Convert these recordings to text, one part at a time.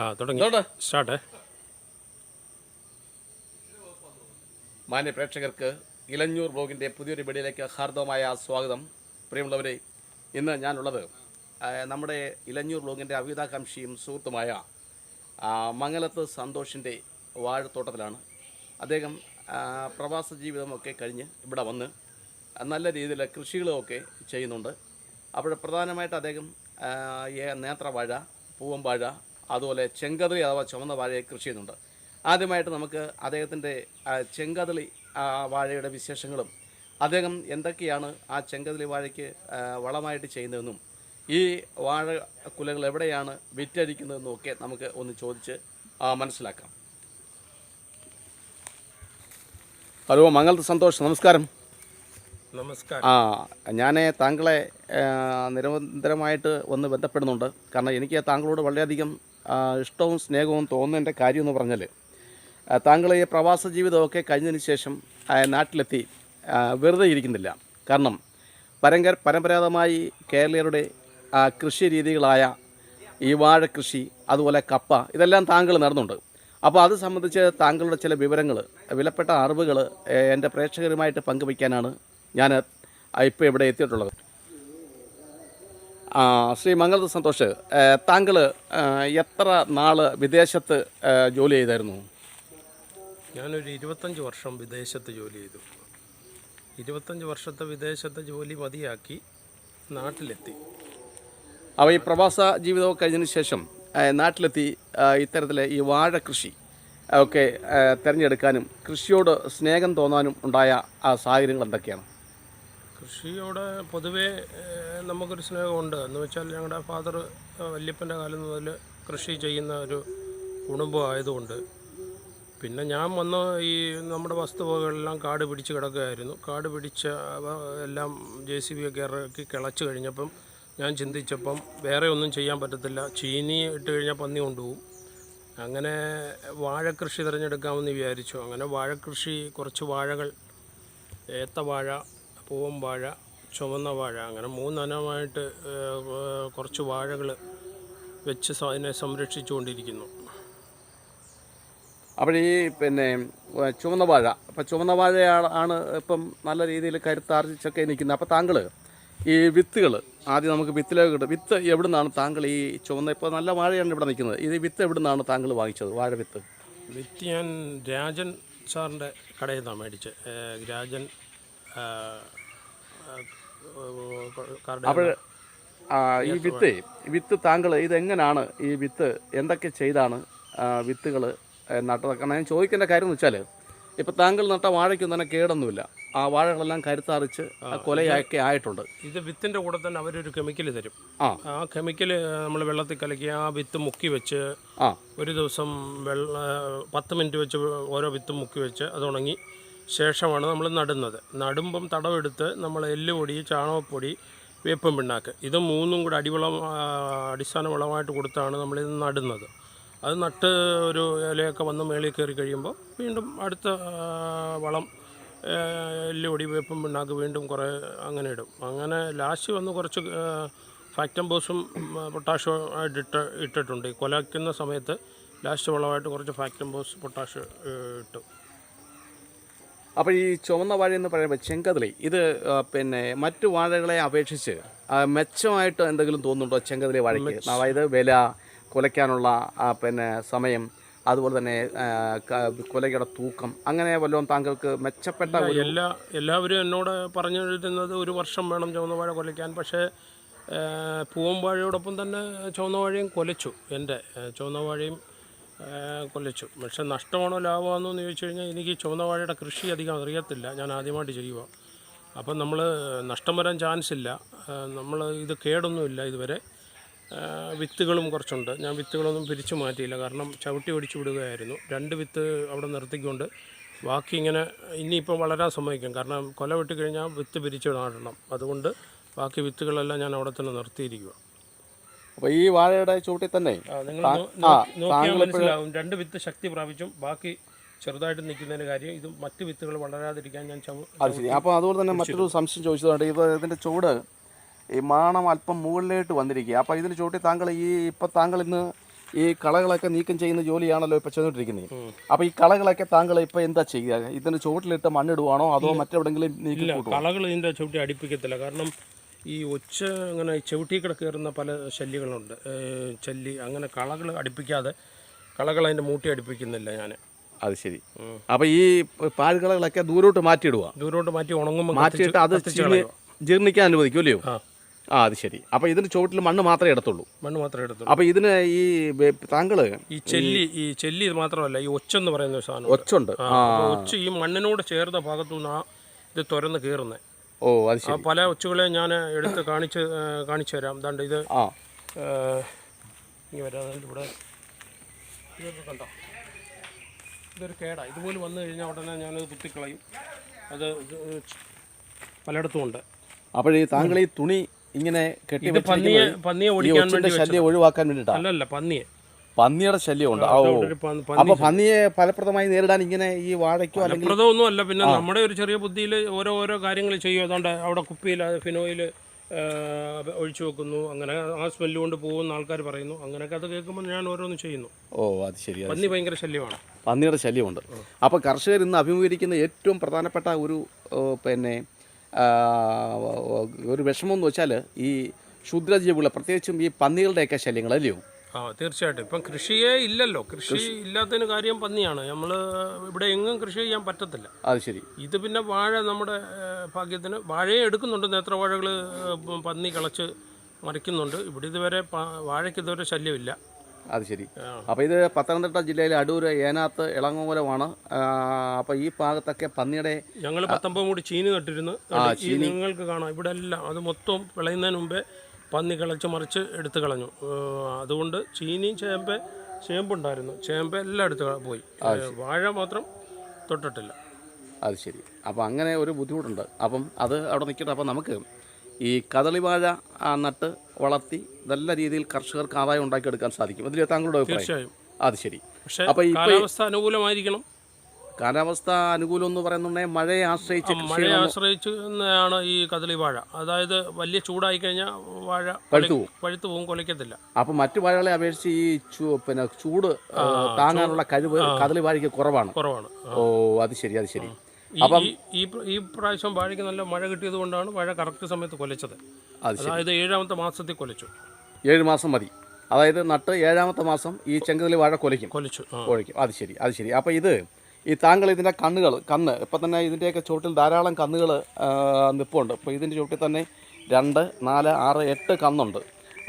ആ തുടങ്ങി. സ്റ്റാർട്ട്. മാന്യ പ്രേക്ഷകർക്ക് ഇലഞ്ഞൂർ ബ്ലോഗിന്റെ പുതിയൊരു വീഡിയോയിലേക്ക് ഹാർദവമായ സ്വാഗതം. പ്രിയമുള്ളവരെ ഇന്ന് ഞാനുള്ളത് നമ്മുടെ ഇലഞ്ഞൂർ ബ്ലോഗിന്റെ അവിതാകാംക്ഷിയും സുഹൃത്തുമായ മംഗലത്ത് സന്തോഷിന്റെ വാഴത്തോട്ടത്തിലാണ്. അദ്ദേഹം പ്രവാസ ജീവിതമൊക്കെ കഴിഞ്ഞ് ഇവിടെ വന്ന് നല്ല രീതിയിൽ കൃഷികളുമൊക്കെ ചെയ്യുന്നുണ്ട്. അപ്പോൾ പ്രധാനമായിട്ട് അദ്ദേഹം നേത്രവാഴ പൂവമ്പാഴ അതുപോലെ ചെങ്കതിളി അഥവാ ചുമന്ന വാഴയെ കൃഷി ചെയ്യുന്നുണ്ട്. ആദ്യമായിട്ട് നമുക്ക് അദ്ദേഹത്തിന്റെ ചെങ്കതിളി വാഴയുടെ വിശേഷങ്ങളും അദ്ദേഹം എന്തൊക്കെയാണ് ആ ചെങ്കതിളി വാഴയ്ക്ക് വളമായിട്ട് ചെയ്യുന്നതെന്നും ഈ വാഴ കുലകൾ എവിടെയാണ് വിറ്റഴിക്കുന്നതെന്നും ഒക്കെ നമുക്ക് ഒന്ന് ചോദിച്ച് മനസ്സിലാക്കാം. ഹലോ മംഗളത്ത് സന്തോഷ്. നമസ്കാരം. നമസ്കാരം. ആ ഞാൻ താങ്കളെ നിരന്തരമായിട്ട് ഒന്ന് ബന്ധപ്പെടുന്നുണ്ട്. കാരണം എനിക്ക് താങ്കളോട് വളരെയധികം ഇഷ്ടവും സ്നേഹവും തോന്നേണ്ട കാര്യം എന്ന് പറഞ്ഞാൽ താങ്കൾ ഈ പ്രവാസ ജീവിതമൊക്കെ കഴിഞ്ഞതിന് ശേഷം നാട്ടിലെത്തി വെറുതെ ഇരിക്കുന്നില്ല. കാരണം പരങ്കർ പരമ്പരാഗതമായി കേരളീയരുടെ കൃഷി രീതികളായ ഈ വാഴ കൃഷി അതുപോലെ കപ്പ ഇതെല്ലാം താങ്കൾ നടന്നുണ്ട്. അപ്പോൾ അത് സംബന്ധിച്ച് താങ്കളുടെ ചില വിവരങ്ങൾ വിലപ്പെട്ട അറിവുകൾ എന്റെ പ്രേക്ഷകരുമായിട്ട് പങ്കുവയ്ക്കാനാണ് ഞാൻ ഇപ്പോൾ ഇവിടെ എത്തിയിട്ടുള്ളത്. ശ്രീ മംഗളത്ത് സന്തോഷ് താങ്കൾ എത്ര നാൾ വിദേശത്ത് ജോലി ചെയ്തായിരുന്നു? ഞാനൊരു ഇരുപത്തഞ്ച് വർഷം വിദേശത്ത് ജോലി ചെയ്തു. ഇരുപത്തഞ്ച് വർഷത്തെ വിദേശത്തെ ജോലി മതിയാക്കി നാട്ടിലെത്തി. അപ്പോൾ ഈ പ്രവാസ ജീവിതമൊക്കെ കഴിഞ്ഞതിന് ശേഷം നാട്ടിലെത്തി ഇത്തരത്തിലെ ഈ വാഴ കൃഷി ഒക്കെ തിരഞ്ഞെടുക്കാനും കൃഷിയോട് സ്നേഹം തോന്നാനും ഉണ്ടായ ആ സാഹചര്യങ്ങൾ എന്തൊക്കെയാണ്? കൃഷിയോട് പൊതുവേ നമുക്കൊരു സ്നേഹമുണ്ട്. എന്ന് വെച്ചാൽ ഞങ്ങളുടെ ഫാദർ വല്യപ്പന്റെ കാലം മുതൽ കൃഷി ചെയ്യുന്ന ഒരു കുടുംബം ആയതുകൊണ്ട്. പിന്നെ ഞാൻ വന്ന് ഈ നമ്മുടെ വസ്തുവകളെല്ലാം കാട് പിടിച്ച് കിടക്കുകയായിരുന്നു. കാട് പിടിച്ച എല്ലാം ജെ സി ബി ഒക്കെ ഇറക്കി കിളച്ച് കഴിഞ്ഞപ്പം ഞാൻ ചിന്തിച്ചപ്പം വേറെ ഒന്നും ചെയ്യാൻ പറ്റത്തില്ല. ചീനി ഇട്ട് കഴിഞ്ഞാൽ പന്നി കൊണ്ടുപോകും. അങ്ങനെ വാഴക്കൃഷി തിരഞ്ഞെടുക്കാമെന്ന് വിചാരിച്ചു. അങ്ങനെ വാഴക്കൃഷി കുറച്ച് വാഴകൾ ഏത്തവാഴ പൂവൻ വാഴ ചുവന്ന വാഴ അങ്ങനെ മൂന്നിനമായിട്ട് കുറച്ച് വാഴകൾ വെച്ച് അതിനെ സംരക്ഷിച്ചുകൊണ്ടിരിക്കുന്നു. അപ്പോൾ ഈ പിന്നെ ചുവന്ന വാഴ അപ്പോൾ ചുവന്ന വാഴയാണ് ആണ് ഇപ്പം നല്ല രീതിയിൽ കരുത്താർജിച്ചൊക്കെ നിൽക്കുന്നത്. അപ്പോൾ താങ്കൾ ഈ വിത്തുകൾ ആദ്യം നമുക്ക് വിത്തിലേക്ക് കിട്ടും വിത്ത് എവിടെ നിന്നാണ് താങ്കൾ ഈ ചുവന്ന ഇപ്പോൾ നല്ല വാഴയാണ് ഇവിടെ നിൽക്കുന്നത്. ഇത് വിത്ത് എവിടെ നിന്നാണ് താങ്കൾ വാങ്ങിച്ചത് വാഴ വിത്ത്? വിത്ത് ഞാൻ രാജൻ സാറിന്റെ കടയിൽ നിന്നാണ് മേടിച്ചത്. രാജൻ അപ്പോൾ ഈ വിത്ത് വിത്ത് താങ്കൾ ഇതെങ്ങനെയാണ് ഈ വിത്ത് എന്തൊക്കെ ചെയ്താണ് വിത്തുകൾ നട്ടത്? കാരണം ഞാൻ ചോദിക്കേണ്ട കാര്യം എന്ന് വെച്ചാൽ ഇപ്പോൾ താങ്കൾ നട്ട വാഴയ്ക്കൊന്നും തന്നെ കേടൊന്നുമില്ല. ആ വാഴകളെല്ലാം കരുത്താറിച്ച് കൊലയൊക്കെ ആയിട്ടുണ്ട്. ഇത് വിത്തിന്റെ കൂടെ തന്നെ അവരൊരു കെമിക്കൽ തരും. ആ. ആ കെമിക്കൽ നമ്മൾ വെള്ളത്തിൽ കലക്കി ആ വിത്ത് മുക്കി വെച്ച് ആ. ഒരു ദിവസം വെള്ള പത്ത് മിനിറ്റ് വെച്ച് ഓരോ വിത്തും മുക്കി വെച്ച് അത് ഉണങ്ങി ശേഷമാണ് നമ്മൾ നടുന്നത്. നടുമ്പം തടവെടുത്ത് നമ്മൾ എല്ലുപൊടി ചാണകപ്പൊടി വേപ്പം പിണ്ണാക്ക്. ഇത് മൂന്നും കൂടെ അടിവളം അടിസ്ഥാന വളമായിട്ട് കൊടുത്താണ് നമ്മളിത് നടുന്നത്. അത് നട്ട് ഒരു ഇലയൊക്കെ വന്ന് മേളിൽ കയറി കഴിയുമ്പോൾ വീണ്ടും അടുത്ത വളം എല്ലുപൊടി വേപ്പം പിണ്ണാക്ക് വീണ്ടും കുറേ അങ്ങനെ ഇടും. അങ്ങനെ ലാസ്റ്റ് വന്ന് കുറച്ച് ഫാക്ടംബോസും പൊട്ടാഷ്യം ആയിട്ട് ഇട്ട് ഇട്ടിട്ടുണ്ട്. കൊലയ്ക്കുന്ന സമയത്ത് ലാസ്റ്റ് വളമായിട്ട് കുറച്ച് ഫാക്ടംബോസ് പൊട്ടാഷ് ഇട്ടു. അപ്പോൾ ഈ ചുവന്ന വാഴ എന്ന് പറയുമ്പോൾ ചെങ്കതിളി ഇത് പിന്നെ മറ്റു വാഴകളെ അപേക്ഷിച്ച് മെച്ചമായിട്ട് എന്തെങ്കിലും തോന്നുന്നുണ്ടോ ചെങ്കതിളി വാഴയ്ക്ക്? അതായത് വില കുലയ്ക്കാനുള്ള പിന്നെ സമയം അതുപോലെ തന്നെ കൊലയുടെ തൂക്കം അങ്ങനെ വല്ലതും താങ്കൾക്ക് മെച്ചപ്പെട്ട എല്ലാ എല്ലാവരും എന്നോട് പറഞ്ഞു എഴുതുന്നത് ഒരു വർഷം വേണം ചുവന്ന വാഴ കൊലയ്ക്കാൻ പക്ഷേ പൂവൻ വാഴയോടൊപ്പം തന്നെ ചുവന്ന വാഴയും കൊലച്ചു എന്റെ ചുവന്ന വാഴയും പക്ഷെ പക്ഷേ നഷ്ടമാണോ ലാഭമാണോ എന്ന് ചോദിച്ചു കഴിഞ്ഞാൽ എനിക്ക് ചുവന്ന വാഴയുടെ കൃഷി അധികം അറിയത്തില്ല. ഞാൻ ആദ്യമായിട്ട് ചെയ്യുക അപ്പം നമ്മൾ നഷ്ടം വരാൻ ചാൻസ് ഇല്ല. നമ്മൾ ഇത് കേടൊന്നുമില്ല ഇതുവരെ. വിത്തുകളും കുറച്ചുണ്ട്. ഞാൻ വിത്തുകളൊന്നും പിരിച്ചു മാറ്റിയില്ല. കാരണം ചവിട്ടി ഒടിച്ചു വിടുകയായിരുന്നു. രണ്ട് വിത്ത് അവിടെ നിർത്തിക്കൊണ്ട് ബാക്കി ഇങ്ങനെ ഇനിയിപ്പോൾ വളരാൻ സമ്മതിക്കും. കാരണം കൊല വെട്ടിക്കഴിഞ്ഞാൽ വിത്ത് പിരിച്ചു നാടണം അതുകൊണ്ട് ബാക്കി വിത്തുകളെല്ലാം ഞാൻ അവിടെ തന്നെ നിർത്തിയിരിക്കുക അപ്പോൾ ഈ വാഴയുടെ ചൂട്ടിൽ തന്നെ മനസ്സിലാവും. രണ്ട് വിത്ത് ശക്തി പ്രാപിച്ചും ബാക്കി ചെറുതായിട്ട് നിൽക്കുന്നതിന് കാര്യം ഇത് മറ്റു വിത്തുകൾ വളരാതിരിക്കാൻ ഞാൻ അത് ശരി. അപ്പോൾ അതുപോലെ തന്നെ മറ്റൊരു സംശയം ചോദിച്ചതുകൊണ്ട് ഇത് ഇതിന്റെ ചൂട് ഈ മാണം അല്പം മുകളിലോട്ട് വന്നിരിക്കുക. അപ്പോൾ ഇതിന് ചൂട്ടി താങ്കൾ ഈ ഇപ്പം താങ്കൾ ഇന്ന് ഈ കളകളൊക്കെ നീക്കം ചെയ്യുന്ന ജോലിയാണല്ലോ ഇപ്പൊ ചെയ്തുകൊണ്ടിരിക്കുന്നത്. അപ്പോൾ ഈ കളകളൊക്കെ താങ്കൾ ഇപ്പൊ എന്താ ചെയ്യുക? ഇതിന് ചുവട്ടിലിട്ട് മണ്ണിടുവാണോ? അതോ മറ്റെവിടെങ്കിലും നീക്കി കളകൾ ഇതിന്റെ ചുവട്ടി അടുപ്പിക്കത്തില്ല. കാരണം ഈ ഒച്ച അങ്ങനെ ചവിട്ടി കിടക്കേറുന്ന പല ശല്യങ്ങളുണ്ട്. ചല്ലി അങ്ങനെ കളകൾ അടുപ്പിക്കാതെ കളകൾ അതിന്റെ മൂട്ടി അടുപ്പിക്കുന്നില്ല ഞാൻ അത് ശരി. അപ്പോൾ ഈ പാഴ്കളകളൊക്കെ ദൂരോട്ട് മാറ്റിയിടുക ദൂരോട്ട് മാറ്റി ഉണങ്ങുമ്പോൾ മാറ്റിയിട്ട് അത് ജീർണിക്കാൻ അനുവദിക്കും അല്ലയോ? ആ. അത് ശരി. അപ്പോൾ ഇതിന് ചുവട്ടിൽ മണ്ണ് മാത്രമേ എടുത്തുള്ളൂ മണ്ണ് മാത്രമേ എടുത്തുള്ളൂ അപ്പോൾ ഇതിന് ഈ താങ്കൾ ഈ ചെല്ലി ഈ ചെല്ലി ഇത് മാത്രമല്ല ഈ ഒച്ചെന്ന് പറയുന്ന സാധനം ഒച്ചുണ്ട്. ഒച്ച ഈ മണ്ണിനോട് ചേർന്ന ഭാഗത്തു നിന്നാണ് ഇത് തുരന്ന് കയറുന്നത് ഓ അത് ശരി. പല ഒച്ചുകളെ ഞാൻ എടുത്ത് കാണിച്ച് കാണിച്ചു തരാം. ദാണ്ട് ഇത് ആ. ഇങ്ങനെ വരാതെ ഇവിടെ ഇതൊക്കെ കണ്ടോ? ഇതൊരു കേടാ. ഇതുപോലെ വന്നു കഴിഞ്ഞാൽ ഉടനെ ഞാനത് കുത്തിക്കളയും. അത് പലയിടത്തും ഉണ്ട്. അപ്പോൾ ഈ താങ്കൾ ഈ തുണി ഇങ്ങനെ കെട്ടി പന്നിയെ പന്നിയെ ഒഴിക്കാൻ ഓടിക്കാൻ വേണ്ടി ശല്യം ഒഴിവാക്കാൻ വേണ്ടിയിട്ടാണ് അല്ലല്ല പന്നിയെ. പന്നിയുടെ ശല്യമുണ്ട്. അപ്പൊ പന്നിയെ ഫലപ്രദമായി നേരിടാൻ ഇങ്ങനെ ഈ വാഴയ്ക്കോ അല്ലെങ്കിൽ ഫലപ്രദമൊന്നും അല്ല. പിന്നെ നമ്മുടെ ഒരു ചെറിയ ബുദ്ധിയിൽ ഓരോ ഓരോ കാര്യങ്ങൾ ചെയ്യും. അതുകൊണ്ട് അവിടെ കുപ്പിയിൽ ഫിനോയിൽ ഒഴിച്ചു വെക്കുന്നു. അങ്ങനെ ആ സ്മെല്ല് കൊണ്ട് പോകുന്ന ആൾക്കാർ പറയുന്നു. അങ്ങനെയൊക്കെ അത് കേൾക്കുമ്പോൾ ഞാൻ ഓരോന്ന് ചെയ്യുന്നു. ഓ അത് ശരിയാണ് പന്നി ഭയങ്കര ശല്യമാണ്. പന്നിയുടെ ശല്യമുണ്ട്. അപ്പോൾ കർഷകർ ഇന്ന് അഭിമുഖീകരിക്കുന്ന ഏറ്റവും പ്രധാനപ്പെട്ട ഒരു പിന്നെ ഒരു വിഷമം എന്ന് വെച്ചാൽ ഈ ക്ഷുദ്രജീവികൾ പ്രത്യേകിച്ചും ഈ പന്നികളുടെയൊക്കെ ശല്യങ്ങൾ അല്ലയോ ആ തീർച്ചയായിട്ടും. ഇപ്പം കൃഷിയേ ഇല്ലല്ലോ. കൃഷി ഇല്ലാത്തതിന് കാര്യം പന്നിയാണ്. നമ്മൾ ഇവിടെ എങ്ങും കൃഷി ചെയ്യാൻ പറ്റത്തില്ല. അത് ശരി. ഇത് പിന്നെ വാഴ നമ്മുടെ ഭാഗ്യത്തിന് വാഴയെ എടുക്കുന്നുണ്ട്. നേത്രവാഴകൾ പന്നി കളച്ച് മറിക്കുന്നുണ്ട്. ഇവിടെ ഇതുവരെ വാഴയ്ക്ക് ഇതുവരെ ശല്യമില്ല. അത് ശരി. അപ്പോൾ ഇത് പത്തനംതിട്ട ജില്ലയിലെ അടൂർ ഏനാത്ത് ഇളങ്ങോലമാണ് അപ്പോൾ ഈ ഭാഗത്തൊക്കെ പന്നിയുടെ ഞങ്ങൾ പത്തൊമ്പത് മൂടി ചീനി നട്ടിരുന്നു. നിങ്ങൾക്ക് കാണാം. ഇവിടെ എല്ലാം അത് മൊത്തം വിളയുന്നതിന് മുമ്പേ പന്നി കിളച്ച് മറിച്ച് എടുത്തു കളഞ്ഞു. അതുകൊണ്ട് ചീനി ചേമ്പ ചേമ്പുണ്ടായിരുന്നു. ചേമ്പ എല്ലാം എടുത്ത് പോയി. വാഴ മാത്രം തൊട്ടിട്ടില്ല. അത് ശരി. അപ്പോൾ അങ്ങനെ ഒരു ബുദ്ധിമുട്ടുണ്ട്. അപ്പം അത് അവിടെ നിൽക്കട്ടെ അപ്പം നമുക്ക് ഈ കദളി വാഴ നട്ട് വളർത്തി നല്ല രീതിയിൽ കർഷകർക്ക് ആദായം ഉണ്ടാക്കിയെടുക്കാൻ സാധിക്കും. അതിൽ താങ്കളുടെ അഭിപ്രായം? തീർച്ചയായും. അത് ശരി. പക്ഷേ അപ്പോൾ ഈ കാലാവസ്ഥ അനുകൂലമായിരിക്കണം. കാലാവസ്ഥ അനുകൂലം എന്ന് പറയുന്നുണ്ടെങ്കിൽ മഴയെ ആശ്രയിച്ച് മഴയെ ആശ്രയിച്ച് തന്നെയാണ് ഈ കദളി വാഴ. അതായത് വലിയ ചൂടായി കഴിഞ്ഞാൽ വാഴ പഴുത്തു പോകും പഴുത്തു പോകും കൊലയ്ക്കത്തില്ല അപ്പം മറ്റു വാഴകളെ അപേക്ഷിച്ച് ഈ പിന്നെ ചൂട് താങ്ങാനുള്ള കഴിവ് കദളി വാഴയ്ക്ക് കുറവാണ്. കുറവാണ്. ഓ അത് ശരി അത് ശരി. അപ്പം ഈ- ഈ പ്ര- പ്രാവശ്യം വാഴയ്ക്ക് നല്ല മഴ കിട്ടിയത് കൊണ്ടാണ് വാഴ കറക്റ്റ് സമയത്ത് കൊലച്ചത്. അതായത് ഏഴാമത്തെ മാസത്തിൽ കൊലച്ചു. ഏഴ് മാസം മതി. അതായത് നട്ട് ഏഴാമത്തെ മാസം ഈ ചെങ്കതിൽ വാഴ കൊലയ്ക്കും. കൊലച്ചു കൊഴിക്കും അത് ശരി അത് ശരി. അപ്പോൾ ഇത് ഈ താങ്കൾ ഇതിന്റെ കണ്ണുകൾ കണ്ണ് ഇപ്പം തന്നെ ഇതിന്റെയൊക്കെ ചുവട്ടിൽ ധാരാളം കന്നുകൾ നിൽപ്പുണ്ട് അപ്പോൾ ഇതിന്റെ ചുവട്ടിൽ തന്നെ രണ്ട് നാല് ആറ് എട്ട് കന്നുണ്ട്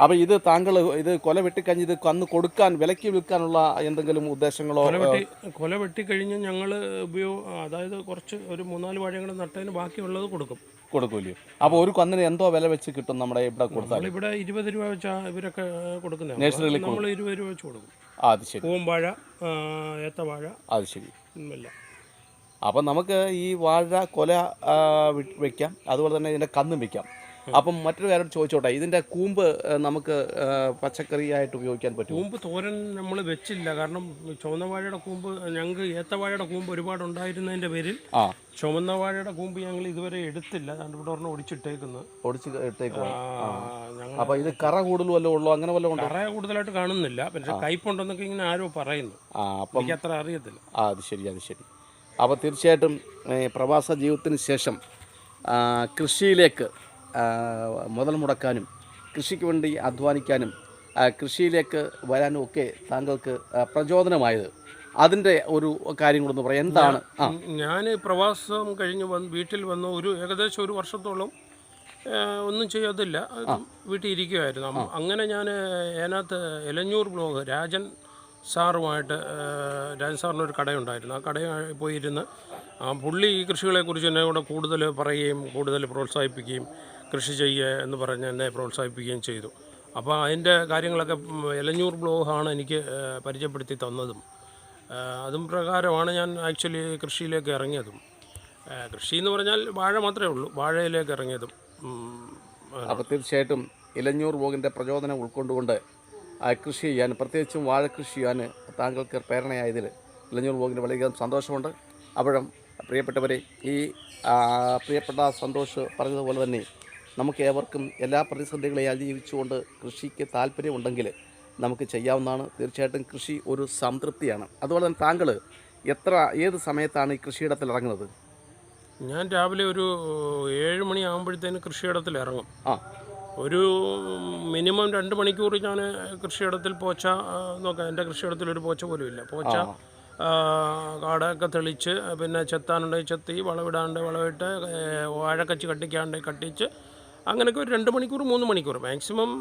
അപ്പോൾ ഇത് താങ്കൾ ഇത് കൊല വെട്ടിക്കഴിഞ്ഞ് ഇത് കന്ന് കൊടുക്കാൻ വിലയ്ക്ക് വിൽക്കാനുള്ള എന്തെങ്കിലും ഉദ്ദേശങ്ങളോ കൊല വെട്ടി കൊല വെട്ടിക്കഴിഞ്ഞ് ഞങ്ങൾ ഉപയോഗ അതായത് കുറച്ച് ഒരു മൂന്നാൽ വാഴകൾ നട്ടതിന് ബാക്കിയുള്ളത് കൊടുക്കും. കൊടുക്കൂലേ അപ്പോൾ ഒരു കന്നിന് എന്തോ വില വെച്ച് കിട്ടും നമ്മുടെ ഇവിടെ കൊടുത്താൽ ഇവിടെ ഇരുപത് രൂപ വെച്ചാൽ ഇവരൊക്കെ കൊടുക്കുന്നത് നമ്മൾ ഇരുപത് രൂപ വെച്ച് കൊടുക്കും. അത് ശരി. ആ, ഏത്തവാഴ. അത് ശരി. ഇല്ല. അപ്പം നമുക്ക് ഈ വാഴ കൊല വയ്ക്കാം അതുപോലെ തന്നെ ഇതിന്റെ കന്നും വെക്കാം. അപ്പം മറ്റൊരു കാര്യം ചോദിച്ചോട്ടെ? ഇതിന്റെ കൂമ്പ് നമുക്ക് പച്ചക്കറിയായിട്ട് ഉപയോഗിക്കാൻ പറ്റും കൂമ്പ് തോരൻ നമ്മൾ വെച്ചില്ല. കാരണം ചുവന്ന വാഴയുടെ കൂമ്പ് ഞങ്ങൾക്ക് ഏത്തവാഴയുടെ കൂമ്പ് ഒരുപാട് ഉണ്ടായിരുന്നതിന്റെ പേരിൽ ആ. ചുവന്ന വാഴയുടെ കൂമ്പ് ഞങ്ങൾ ഇതുവരെ എടുത്തില്ല. ഇവിടെ ഒരെണ്ണം ഒടിച്ചിട്ടേക്കുന്നത് ഒടിച്ച് ഇട്ടേക്കുവാണ് ഞങ്ങൾ അപ്പം ഇത് കറ കൂടുതൽ വല്ലതും ഉള്ളോ? അങ്ങനെ വല്ലതും ഉണ്ടോ? കറ കൂടുതലായിട്ട് കാണുന്നില്ല. പക്ഷെ കയ്പുണ്ടെന്നൊക്കെ ഇങ്ങനെ ആരോ പറയുന്നു. ആ അപ്പം എനിക്ക് അത്ര അറിയത്തില്ല. ആ അത് ശരി അത് ശരി. അപ്പോൾ തീർച്ചയായിട്ടും പ്രവാസ ജീവിതത്തിന് ശേഷം കൃഷിയിലേക്ക് മുതൽ മുടക്കാനും കൃഷിക്ക് വേണ്ടി അധ്വാനിക്കാനും കൃഷിയിലേക്ക് വരാനും ഒക്കെ താങ്കൾക്ക് പ്രചോദനമായത്. അതിന്റെ ഒരു കാര്യം കൂടെ പറയാം. എന്താണ്? ഞാൻ പ്രവാസം കഴിഞ്ഞ് വന്ന് വീട്ടിൽ വന്ന് ഒരു ഏകദേശം ഒരു വർഷത്തോളം ഒന്നും ചെയ്യാതില്ല. വീട്ടിൽ ഇരിക്കുമായിരുന്നു അങ്ങനെ ഞാൻ അതിനകത്ത് എലഞ്ഞൂർ ബ്ലോഗ് രാജൻ സാറുമായിട്ട് രാജൻ സാറിന് ഒരു കടയുണ്ടായിരുന്നു. ആ കടയിൽ പോയിരുന്ന് ആ പുള്ളി ഈ കൃഷികളെക്കുറിച്ച് എന്നെ കൂടെ കൂടുതൽ പറയുകയും കൂടുതൽ പ്രോത്സാഹിപ്പിക്കുകയും കൃഷി ചെയ്യുക എന്ന് പറഞ്ഞ് എന്നെ പ്രോത്സാഹിപ്പിക്കുകയും ചെയ്തു. അപ്പോൾ അതിന്റെ കാര്യങ്ങളൊക്കെ എലഞ്ഞൂർ ബ്ലോഗാണ് എനിക്ക് പരിചയപ്പെടുത്തി തന്നതും. അതും പ്രകാരമാണ് ഞാൻ ആക്ച്വലി കൃഷിയിലേക്ക് ഇറങ്ങിയതും. കൃഷി എന്ന് പറഞ്ഞാൽ വാഴ മാത്രമേ ഉള്ളൂ വാഴയിലേക്ക് ഇറങ്ങിയതും. അപ്പോൾ തീർച്ചയായിട്ടും ഇലഞ്ഞൂർ ബ്ലോഗിന്റെ പ്രചോദനം ഉൾക്കൊണ്ടുകൊണ്ട് കൃഷി ചെയ്യാൻ പ്രത്യേകിച്ചും വാഴ കൃഷി ചെയ്യാൻ താങ്കൾക്ക് പ്രേരണയായതിൽ ഇലഞ്ഞൂർ ബോഗിന് വളരെയധികം സന്തോഷമുണ്ട്. അപ്പോഴും പ്രിയപ്പെട്ടവരെ ഈ പ്രിയപ്പെട്ട സന്തോഷ് പറഞ്ഞതുപോലെ തന്നെ നമുക്ക് ഏവർക്കും എല്ലാ പ്രതിസന്ധികളെയും അതിജീവിച്ചുകൊണ്ട് കൃഷിക്ക് താല്പര്യമുണ്ടെങ്കിൽ നമുക്ക് ചെയ്യാവുന്നതാണ്. തീർച്ചയായിട്ടും കൃഷി ഒരു സംതൃപ്തിയാണ്. അതുപോലെ തന്നെ താങ്കൾ എത്ര ഏത് സമയത്താണ് ഈ കൃഷിയിടത്തിൽ ഇറങ്ങുന്നത്? ഞാൻ രാവിലെ ഒരു ഏഴ് മണി ആകുമ്പോഴത്തേന് കൃഷിയിടത്തിൽ ഇറങ്ങും. ആ. ഒരു മിനിമം രണ്ട് മണിക്കൂർ ഞാൻ കൃഷിയിടത്തിൽ പോച്ച നോക്കാം എന്റെ കൃഷിയിടത്തിൽ ഒരു പോച്ച പോലും ഇല്ല. പോച്ച കാടൊക്കെ തെളിച്ച് പിന്നെ ചെത്താനുണ്ടെങ്കിൽ ചെത്തി വളവിടാണ്ട് വളവിട്ട് വാഴക്കച്ചി കട്ടിക്കാണ്ട് കട്ടിച്ച് അങ്ങനെയൊക്കെ ഒരു രണ്ട് മണിക്കൂർ മൂന്ന് മണിക്കൂർ. മാക്സിമം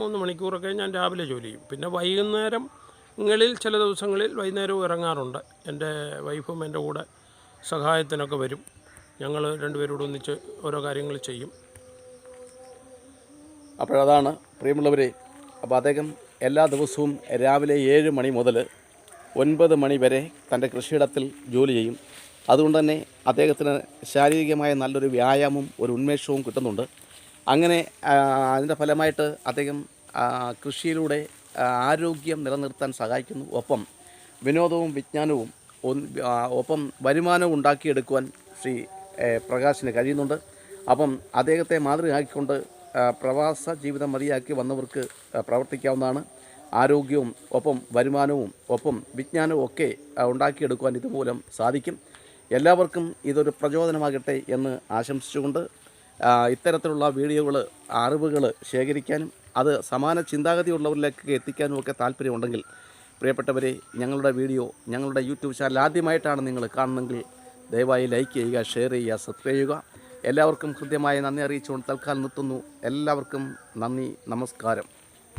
മൂന്ന് മണിക്കൂറൊക്കെ ഞാൻ രാവിലെ ജോലി ചെയ്യും. പിന്നെ വൈകുന്നേരങ്ങളിൽ ചില ദിവസങ്ങളിൽ വൈകുന്നേരവും ഇറങ്ങാറുണ്ട്. എന്റെ വൈഫും എന്റെ കൂടെ സഹായത്തിനൊക്കെ വരും. ഞങ്ങൾ രണ്ടുപേരോട് ഒന്നിച്ച് ഓരോ കാര്യങ്ങൾ ചെയ്യും. അപ്പോഴതാണ് പ്രിയമുള്ളവരെ അപ്പോൾ അദ്ദേഹം എല്ലാ ദിവസവും രാവിലെ ഏഴ് മണി മുതൽ ഒൻപത് മണി വരെ തന്റെ കൃഷിയിടത്തിൽ ജോലി ചെയ്യും. അതുകൊണ്ട് തന്നെ അദ്ദേഹത്തിന് ശാരീരികമായ നല്ലൊരു വ്യായാമവും ഒരു ഉന്മേഷവും കിട്ടുന്നുണ്ട്. അങ്ങനെ അതിന്റെ ഫലമായിട്ട് അദ്ദേഹം കൃഷിയിലൂടെ ആരോഗ്യം നിലനിർത്താൻ സഹായിക്കുന്നു. ഒപ്പം വിനോദവും വിജ്ഞാനവും ഒപ്പം വരുമാനവും ഉണ്ടാക്കിയെടുക്കുവാൻ ശ്രീ പ്രകാശിന് കഴിയുന്നുണ്ട്. അപ്പം അദ്ദേഹത്തെ മാതൃകയാക്കിക്കൊണ്ട് പ്രവാസ ജീവിതം മതിയാക്കി വന്നവർക്ക് പ്രവർത്തിക്കാവുന്നതാണ്. ആരോഗ്യവും ഒപ്പം വരുമാനവും ഒപ്പം വിജ്ഞാനവും ഒക്കെ ഉണ്ടാക്കിയെടുക്കുവാൻ ഇതുമൂലം സാധിക്കും. എല്ലാവർക്കും ഇതൊരു പ്രചോദനമാകട്ടെ എന്ന് ആശംസിച്ചുകൊണ്ട് ഇത്തരത്തിലുള്ള വീഡിയോകൾ അറിവുകൾ ശേഖരിക്കാനും അത് സമാന ചിന്താഗതിയുള്ളവരിലേക്ക് എത്തിക്കാനും ഒക്കെ താല്പര്യമുണ്ടെങ്കിൽ പ്രിയപ്പെട്ടവരെ ഞങ്ങളുടെ വീഡിയോ ഞങ്ങളുടെ യൂട്യൂബ് ചാനൽ ആദ്യമായിട്ടാണ് നിങ്ങൾ കാണുന്നതെങ്കിൽ ദയവായി ലൈക്ക് ചെയ്യുക ഷെയർ ചെയ്യുക സബ്സ്ക്രൈബ് ചെയ്യുക. എല്ലാവർക്കും ഹൃദ്യമായ നന്ദി അറിയിച്ചുകൊണ്ട് തൽക്കാലം നിർത്തുന്നു. എല്ലാവർക്കും നന്ദി നമസ്കാരം.